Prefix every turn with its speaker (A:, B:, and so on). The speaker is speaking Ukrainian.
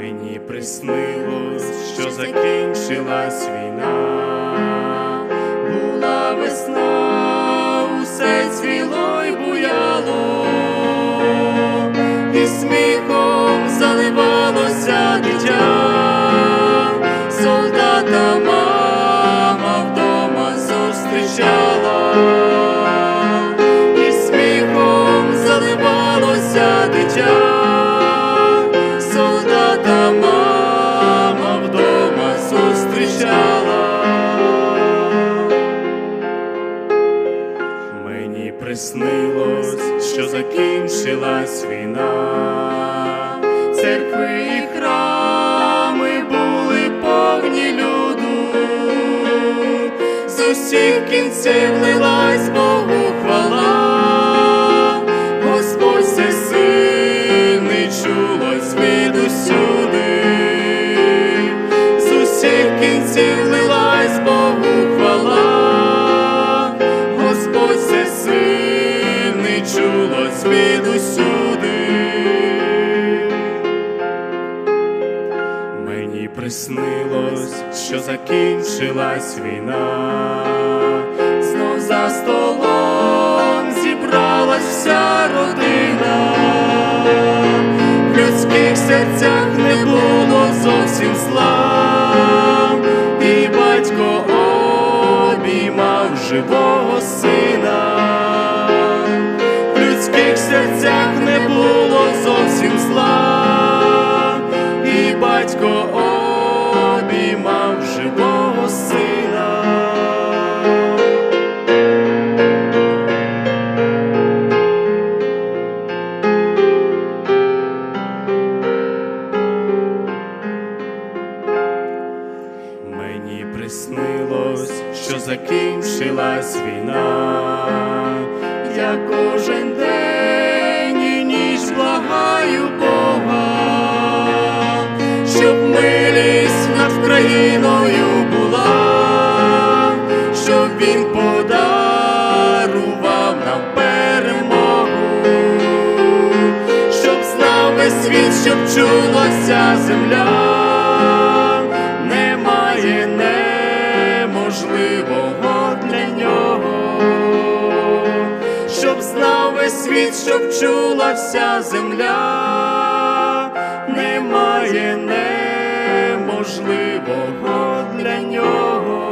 A: Мені приснилось, що закінчилась війна, була весна, усе цвіло й буяло, і сміхом заливало. Закінчилась війна, церкви і храми були повні люду, з усіх кінців лилась Богу хвала, Господь всесильний чулось звідусюди, з усіх кінців лилась Богу звідусюди. Мені приснилось, що закінчилась війна, знов за столом зібралась вся родина, в людських серцях не було зовсім зла, і батько обіймав живого сина, людських серцях не було зовсім зла, і батько обіймав живого сина. Мені приснилось, що закінчилась війна, я кожен день він подарував нам перемогу, щоб знав весь світ, щоб чулася земля, немає неможливого для нього, щоб знав весь світ, щоб чула вся земля, немає неможливого для нього.